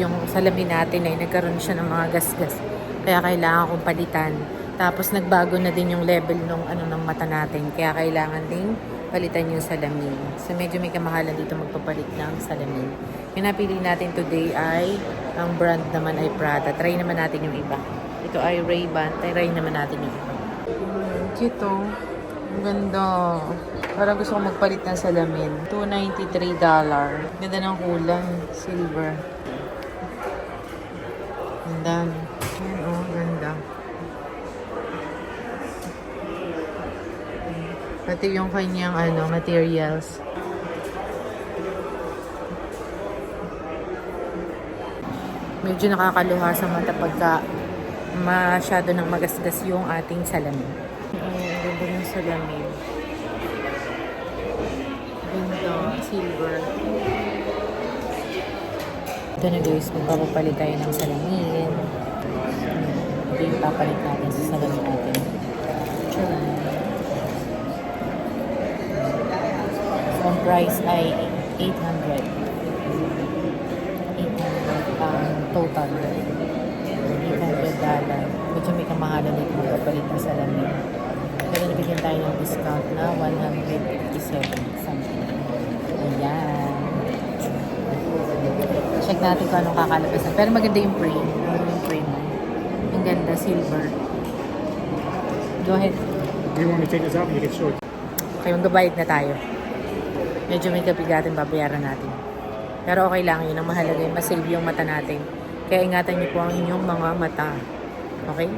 Yung salamin natin ay nagkaroon siya ng mga gasgas. Kaya kailangan kong palitan. Tapos nagbago na din yung level ng ano ng mata natin. Kaya kailangan ding palitan yung salamin. So medyo may kamahalan dito magpapalit ng salamin. Yung napili natin today ay ang brand naman ay Prada. Try naman natin yung iba. Ito ay Ray-Ban. Try naman natin yung iba. Cute oh. Ang ganda. Parang gusto ko magpalit ng salamin. $293. Ganda ng kulang. Silver. Ganda. Yan oh, ganda. Pati yung kanyang ano, materials. Medyo nakakaluha sa mata pagka masyado nang magasgas yung ating salamin. Ay, ang ganda ng salamin. Ganda, silver. Ito na guys, magpapapalit tayo ng salamin. Papalit natin sa salamin natin. Tcharam. So, ang price ay 800. 800 um, total. 800 dollar. Medyo may kamahalan dito magpapalit ng salamin. Pero nabigyan tayo ng discount na 157 something. Ayan. Check natin kung anong kakalabasan. Pero maganda yung frame. Silver. Go ahead. Do you want to take this out and make it short? Okay, magbabayad na tayo. Medyo may kabigatin babayaran natin. Pero okay lang yun. Ang mahalaga yung masave yung mata natin. Kaya ingatan niyo po ang inyong mga mata. Okay?